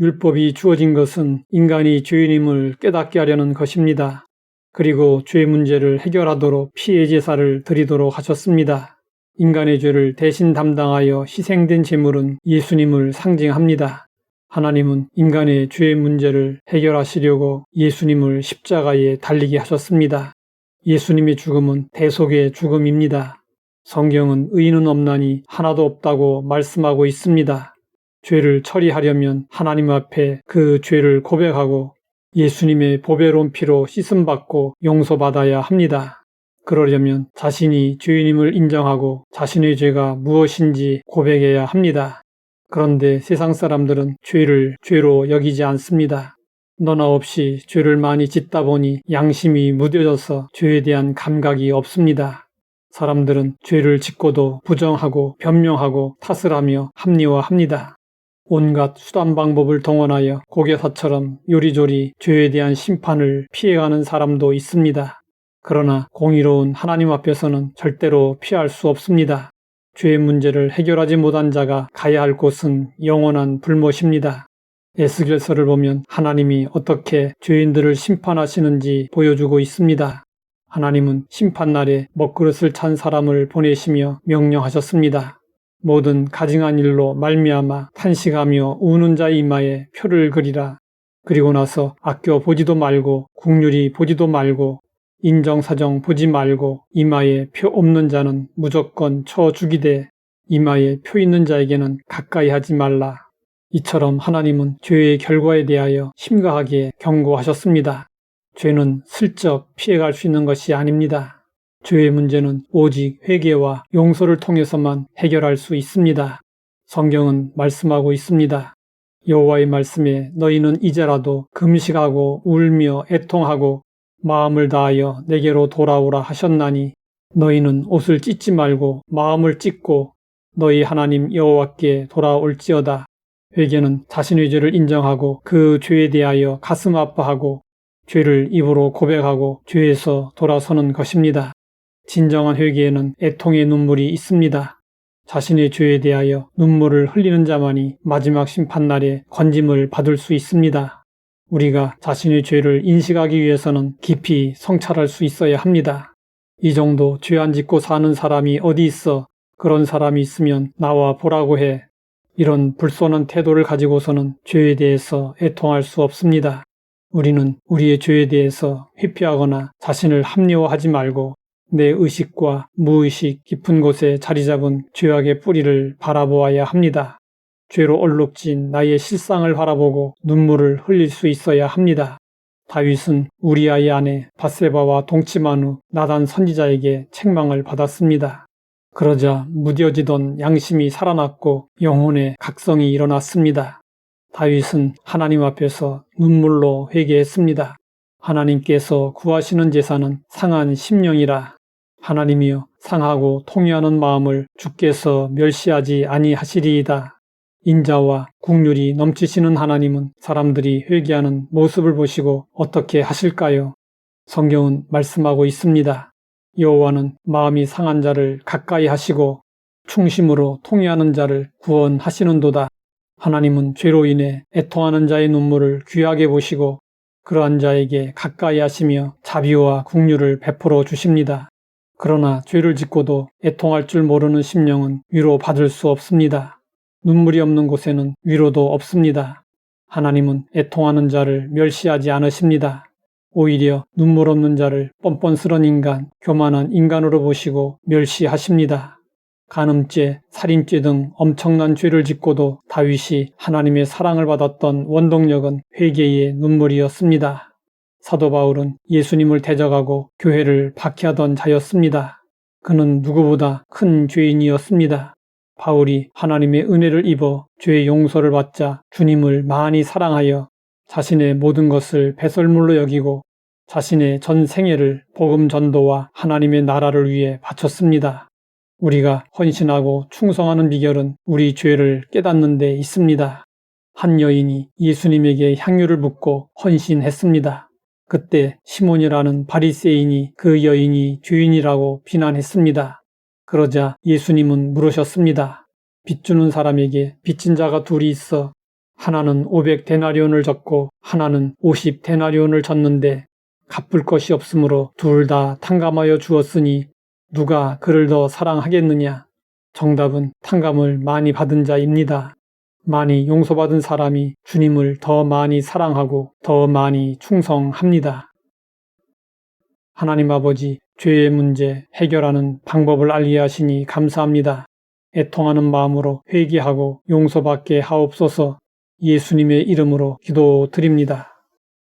율법이 주어진 것은 인간이 죄인임을 깨닫게 하려는 것입니다. 그리고 죄 문제를 해결하도록 피해 제사를 드리도록 하셨습니다. 인간의 죄를 대신 담당하여 희생된 제물은 예수님을 상징합니다. 하나님은 인간의 죄 문제를 해결하시려고 예수님을 십자가에 달리게 하셨습니다. 예수님의 죽음은 대속의 죽음입니다. 성경은 의인은 없나니 하나도 없다고 말씀하고 있습니다. 죄를 처리하려면 하나님 앞에 그 죄를 고백하고 예수님의 보배로운 피로 씻음받고 용서받아야 합니다. 그러려면 자신이 죄인임을 인정하고 자신의 죄가 무엇인지 고백해야 합니다. 그런데 세상 사람들은 죄를 죄로 여기지 않습니다. 너나 없이 죄를 많이 짓다 보니 양심이 무뎌져서 죄에 대한 감각이 없습니다. 사람들은 죄를 짓고도 부정하고 변명하고 탓을 하며 합리화합니다. 온갖 수단 방법을 동원하여 고개사처럼 요리조리 죄에 대한 심판을 피해가는 사람도 있습니다. 그러나 공의로운 하나님 앞에서는 절대로 피할 수 없습니다. 죄의 문제를 해결하지 못한 자가 가야 할 곳은 영원한 불못입니다. 에스겔서를 보면 하나님이 어떻게 죄인들을 심판하시는지 보여주고 있습니다. 하나님은 심판날에 먹그릇을 찬 사람을 보내시며 명령하셨습니다. 모든 가증한 일로 말미암아 탄식하며 우는 자의 이마에 표를 그리라. 그리고 나서 아껴 보지도 말고 국률이 보지도 말고 인정사정 보지 말고 이마에 표 없는 자는 무조건 쳐 죽이되 이마에 표 있는 자에게는 가까이 하지 말라. 이처럼 하나님은 죄의 결과에 대하여 심각하게 경고하셨습니다. 죄는 슬쩍 피해갈 수 있는 것이 아닙니다. 죄의 문제는 오직 회개와 용서를 통해서만 해결할 수 있습니다. 성경은 말씀하고 있습니다. 여호와의 말씀에 너희는 이제라도 금식하고 울며 애통하고 마음을 다하여 내게로 돌아오라 하셨나니 너희는 옷을 찢지 말고 마음을 찢고 너희 하나님 여호와께 돌아올지어다. 회개는 자신의 죄를 인정하고 그 죄에 대하여 가슴 아파하고 죄를 입으로 고백하고 죄에서 돌아서는 것입니다. 진정한 회개에는 애통의 눈물이 있습니다. 자신의 죄에 대하여 눈물을 흘리는 자만이 마지막 심판날에 건짐을 받을 수 있습니다. 우리가 자신의 죄를 인식하기 위해서는 깊이 성찰할 수 있어야 합니다. 이 정도 죄 안 짓고 사는 사람이 어디 있어 그런 사람이 있으면 나와 보라고 해. 이런 불손한 태도를 가지고서는 죄에 대해서 애통할 수 없습니다. 우리는 우리의 죄에 대해서 회피하거나 자신을 합리화하지 말고 내 의식과 무의식 깊은 곳에 자리 잡은 죄악의 뿌리를 바라보아야 합니다. 죄로 얼룩진 나의 실상을 바라보고 눈물을 흘릴 수 있어야 합니다. 다윗은 우리아의 아내 바세바와 동침한 후 나단 선지자에게 책망을 받았습니다. 그러자 무뎌지던 양심이 살아났고 영혼의 각성이 일어났습니다. 다윗은 하나님 앞에서 눈물로 회개했습니다. 하나님께서 구하시는 제사는 상한 심령이라 하나님이여 상하고 통회하는 마음을 주께서 멸시하지 아니하시리이다. 인자와 국률이 넘치시는 하나님은 사람들이 회개하는 모습을 보시고 어떻게 하실까요? 성경은 말씀하고 있습니다. 여호와는 마음이 상한 자를 가까이 하시고 충심으로 통회하는 자를 구원하시는도다. 하나님은 죄로 인해 애통하는 자의 눈물을 귀하게 보시고 그러한 자에게 가까이 하시며 자비와 국류를 베풀어 주십니다. 그러나 죄를 짓고도 애통할 줄 모르는 심령은 위로 받을 수 없습니다. 눈물이 없는 곳에는 위로도 없습니다. 하나님은 애통하는 자를 멸시하지 않으십니다. 오히려 눈물 없는 자를 뻔뻔스런 인간, 교만한 인간으로 보시고 멸시하십니다. 간음죄, 살인죄 등 엄청난 죄를 짓고도 다윗이 하나님의 사랑을 받았던 원동력은 회개의 눈물이었습니다. 사도 바울은 예수님을 대적하고 교회를 박해하던 자였습니다. 그는 누구보다 큰 죄인이었습니다. 바울이 하나님의 은혜를 입어 죄의 용서를 받자 주님을 많이 사랑하여 자신의 모든 것을 배설물로 여기고 자신의 전 생애를 복음 전도와 하나님의 나라를 위해 바쳤습니다. 우리가 헌신하고 충성하는 비결은 우리 죄를 깨닫는 데 있습니다. 한 여인이 예수님에게 향유를 붓고 헌신했습니다. 그때 시몬이라는 바리새인이 그 여인이 죄인이라고 비난했습니다. 그러자 예수님은 물으셨습니다. 빚 주는 사람에게 빚진 자가 둘이 있어 하나는 500 데나리온을 졌고 하나는 50 데나리온을 졌는데 갚을 것이 없으므로 둘 다 탕감하여 주었으니 누가 그를 더 사랑하겠느냐? 정답은 탕감을 많이 받은 자입니다. 많이 용서받은 사람이 주님을 더 많이 사랑하고 더 많이 충성합니다. 하나님 아버지, 죄의 문제 해결하는 방법을 알리하시니 감사합니다. 애통하는 마음으로 회개하고 용서받게 하옵소서 예수님의 이름으로 기도드립니다.